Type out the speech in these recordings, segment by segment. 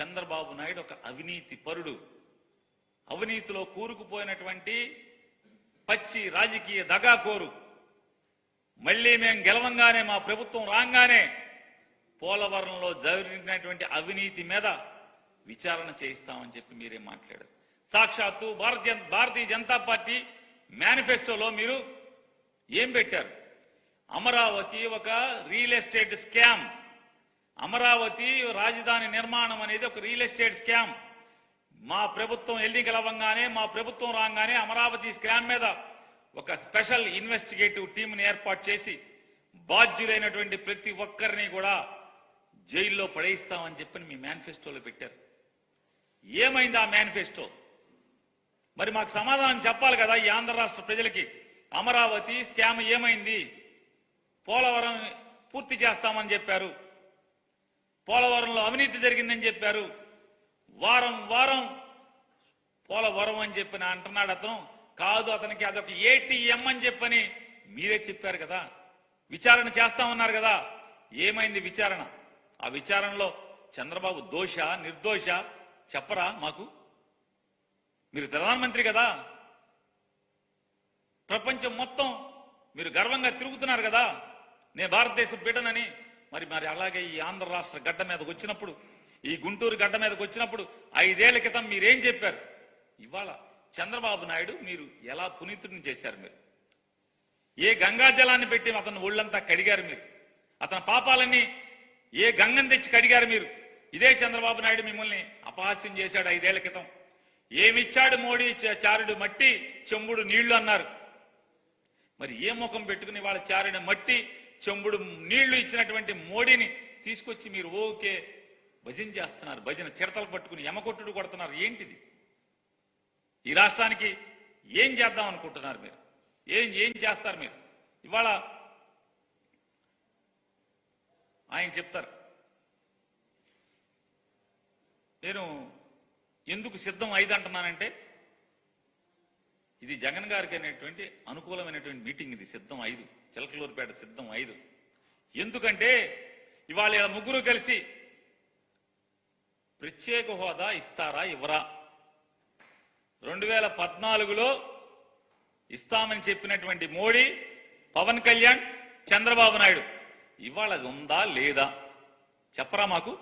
చంద్రబాబు నాయుడు ఒక అవినీతి పరుడు. అవినీతిలో కూరుకుపోయినటువంటి పచ్చి రాజకీయ దగాకోరు. మళ్ళీ మేము గెలవంగానే మా ప్రభుత్వం రాగానే పోలవరంలో జరిగినటువంటి అవినీతి మీద విచారణ చేయిస్తామని చెప్పి మీరే మాట్లాడారు. సాక్షాత్తు భారతీయ భారతీయ జనతా పార్టీ మేనిఫెస్టోలో మీరు ఏం పెట్టారు? అమరావతి ఒక రియల్ ఎస్టేట్ స్కామ్. అమరావతి రాజధాని నిర్మాణం అనేది ఒక రియల్ ఎస్టేట్ స్కామ్. మా ప్రభుత్వం ఎన్నికలు అవ్వగానే మా ప్రభుత్వం రాగానే అమరావతి స్కామ్ మీద ఒక స్పెషల్ ఇన్వెస్టిగేటివ్ టీంని ఏర్పాటు చేసి బాధ్యులైనటువంటి ప్రతి ఒక్కరిని కూడా జైల్లో పడేయిస్తామని చెప్పి మీ మేనిఫెస్టోలో పెట్టారు. ఏమైంది ఆ మేనిఫెస్టో? మరి మాకు సమాధానం చెప్పాలి కదా ఈ ఆంధ్ర రాష్ట్ర ప్రజలకి. అమరావతి స్కామ్ ఏమైంది? పోలవరం పూర్తి చేస్తామని చెప్పారు. పోలవరంలో అవినీతి జరిగిందని చెప్పారు. వారం వారం పోలవరం అని చెప్పిన అంటున్నాడు అతను. కాదు అతనికి అదొక ఏటీఎం అని చెప్పని మీరే చెప్పారు కదా. విచారణ చేస్తామన్నారు కదా. ఏమైంది విచారణ? ఆ విచారణలో చంద్రబాబు దోష నిర్దోష చెప్పరా మాకు? మీరు ప్రధానమంత్రి కదా. ప్రపంచం మొత్తం మీరు గర్వంగా తిరుగుతున్నారు కదా. నేను భారతదేశం బిడ్డనని మరి మరి అలాగే ఈ ఆంధ్ర రాష్ట్ర గడ్డ మీదకి వచ్చినప్పుడు ఈ గుంటూరు గడ్డ మీదకి వచ్చినప్పుడు ఐదేళ్ళ క్రితం మీరేం చెప్పారు? ఇవాళ చంద్రబాబు నాయుడు మీరు ఎలా పునీతుడిని చేశారు మీరు? ఏ గంగా జలాన్ని పెట్టి అతను ఒళ్ళంతా కడిగారు మీరు? అతని పాపాలన్నీ ఏ గంగని తెచ్చి కడిగారు మీరు? ఇదే చంద్రబాబు నాయుడు మిమ్మల్ని అపహాస్యం చేశాడు ఐదేళ్ళ క్రితం. ఏమిచ్చాడు మోడీ చ- చారుడు మట్టి? చెంబుడు నీళ్ళు అన్నారు. మరి ఏ ముఖం పెట్టుకుని వాళ్ళ చారిన మట్టి చెంబుడు నీళ్ళు ఇచ్చినటువంటి మోడీని తీసుకొచ్చి మీరు ఓకే భజన చేస్తున్నారు భజన చిడతలు పట్టుకుని యమకొట్టుడు కొడుతున్నారు. ఏంటిది? ఈ రాష్ట్రానికి ఏం చేద్దాం అనుకుంటున్నారు మీరు? ఏం ఏం చేస్తారు మీరు? ఇవాళ ఆయన చెప్తారు నేను ఎందుకు సిద్ధం ఐదు అంటున్నానంటే ఇది జగన్ గారికి అనేటువంటి అనుకూలమైనటువంటి మీటింగ్ ఇది సిద్ధం ఐదు. చిలకలూరుపేట సిద్ధం ఐదు. ఎందుకంటే ఇవాళ ముగ్గురు కలిసి ప్రత్యేక హోదా ఇస్తారా ఇవ్వరా? రెండు వేల పద్నాలుగులో ఇస్తామని చెప్పినటువంటి మోడీ పవన్ కళ్యాణ్ చంద్రబాబు నాయుడు. ఇవాళ అది ఉందా లేదా? చెప్పరా మాకు?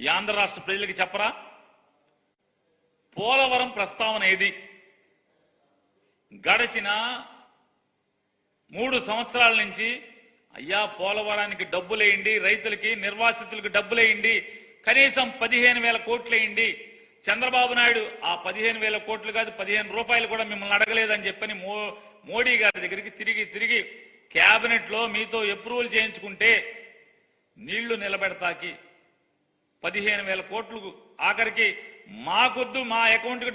ఈ ఆంధ్ర రాష్ట్ర ప్రజలకి చెప్పరా? పోలవరం ప్రస్తావన ఏది? గడచిన మూడు సంవత్సరాల నుంచి అయ్యా పోలవరానికి డబ్బులేయండి రైతులకి నిర్వాసితులకు డబ్బులేయండి కనీసం పదిహేను వేల కోట్లేయండి చంద్రబాబు నాయుడు ఆ పదిహేను వేల కోట్లు కాదు పదిహేను రూపాయలు కూడా మిమ్మల్ని అడగలేదని చెప్పని మో మోడీ గారి దగ్గరికి తిరిగి తిరిగి క్యాబినెట్లో లో మీతో అప్రూవల్ చేయించుకుంటే నీళ్ళు నిలబెడతాకి పదిహేను వేల కోట్లు ఆఖరికి మాకొద్దు మా అకౌంట్కి